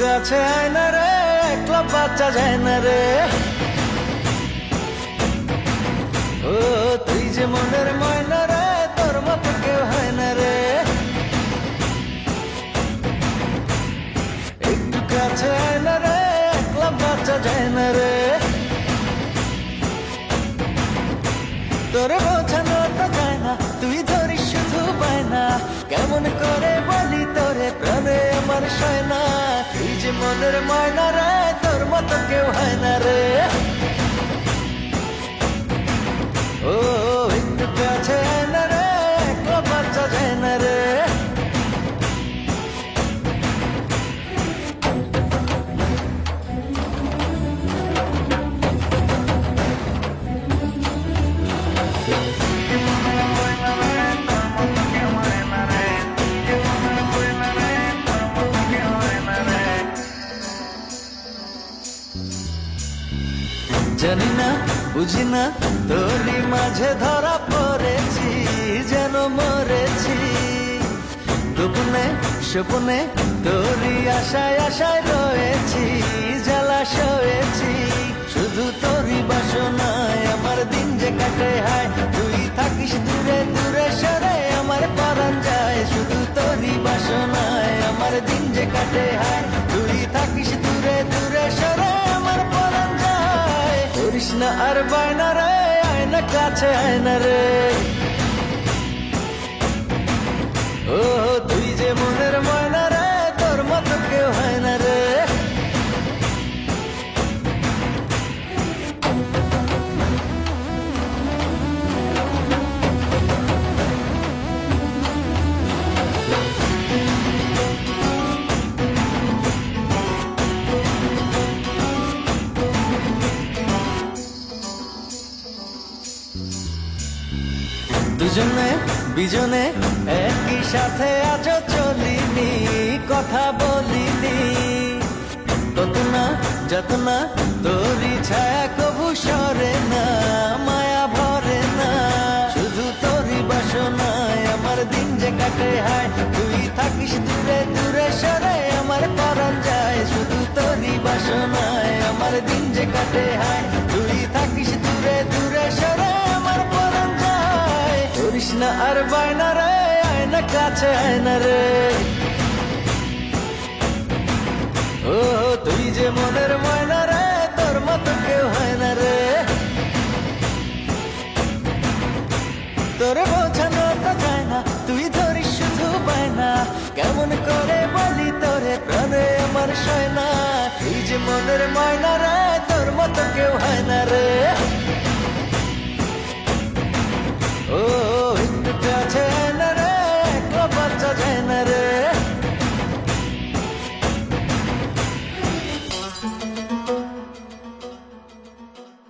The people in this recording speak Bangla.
কাছে আয় না রে, একলা বাচ্চা যায় না রে। ও, তুই যে মনের ময়না রে, তোর মতো কেউ হয় না রে। একটু কাছে আয় না রে, একলা বাচ্চা যায় না রে। তোরে বোঝানো আমার সয় না এই যে মনের ময়না রে তোর মতো কেউ হয় না রে। জানি না বুঝি না, তোরই মাঝে ধরা পড়েছি, যেন মরেছি। গোপনে, স্বপনে, তোরই আশায় আশায় রয়েছি, জ্বালা সয়েছি। শুধু তোরই বাসনায় আমার দিন যে কাটে হায়, তুই থাকিস দূরে দূরে সরে আমার পরান যায়। শুধু তোরই বাসনায় আমার দিন যে কাটে হায় আর বায়না রে আয়না কাছে আয়না রে। ও দুজনে, বিজনে একই সাথে আজ চলিনি, কথা বলিনি। তত না যত না তোরই ছায়া কবু সরে না, মায়া ভরে না। শুধু তোরই বাসনায় আমার দিন যে কাটে হায়, তুই থাকিস দূরে দূরে সরে আমার পরান যায়। শুধু তোরই বাসনায় আমার দিন যে কাটে হায় না আর বায়না রে, আয়না কাছে, আয়না রে। ও, তুই যে মনের ময়না রে, তোর মতো কেউ হয় না রে। তোরে বোঝানো তো যায় না, তুই ধরিস শুধু পায় না কেমন করে বলি তোরে, প্রাণে আমার সয় না তুই যে মনের ময়না রে, তোর মতো কেউ হয় না রে।